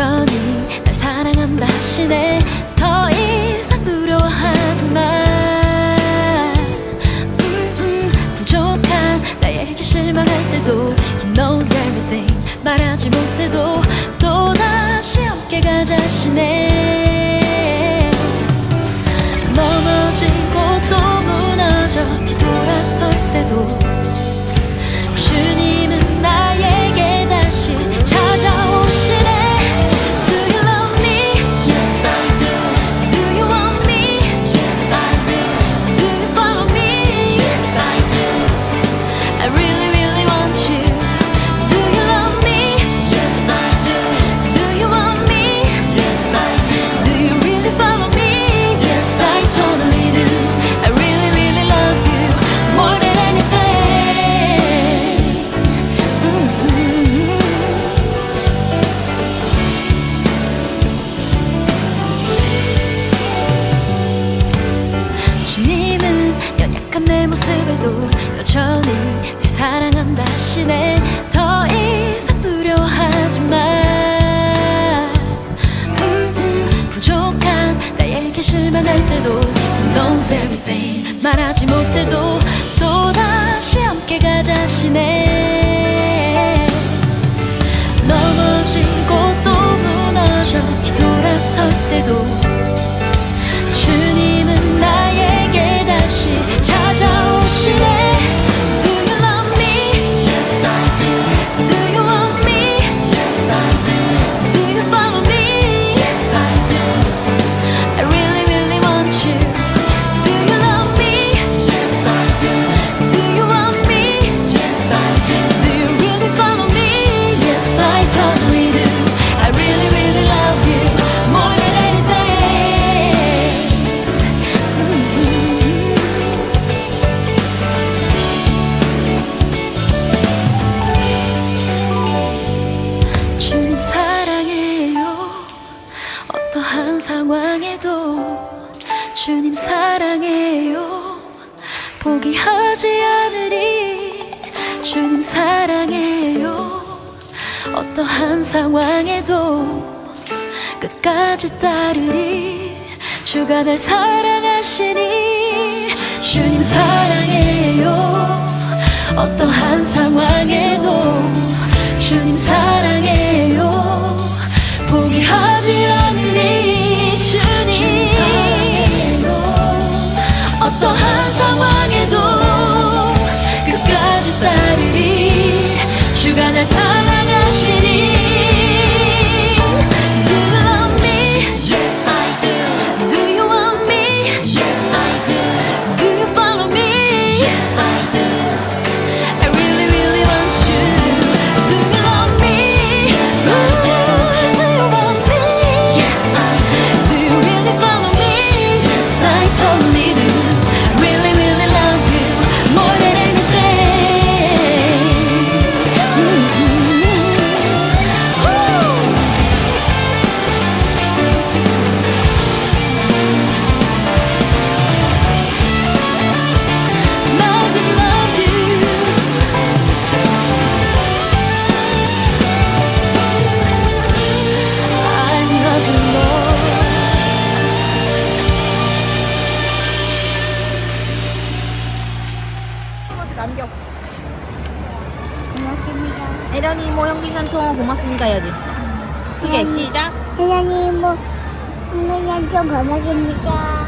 천천히 날 사랑한다 하시네. 더 이상 두려워하지 마. 음, 음, 부족한 나에게 실망할 때도 He knows everything 말하지 못해도 또다시 어깨가 자신해 익숙한 내 모습에도 여전히 날 사랑한다 시네 더 이상 두려워하지 마 음, 부족한 나에게 실망할 때도 knows everything 말하지 못해도 또다시 함께 가자 시네 주님 사랑해요. 포기하지 않으리 주님 사랑해요. 어떠한 상황에도 끝까지 따르리. 주가 날 사랑하시니 주님 사랑해요. 어떠한 상황에도 에련이 모 형기 산총 고맙습니다 야지. 크게 시작. 에런이 모 형기 산총 고맙습니다.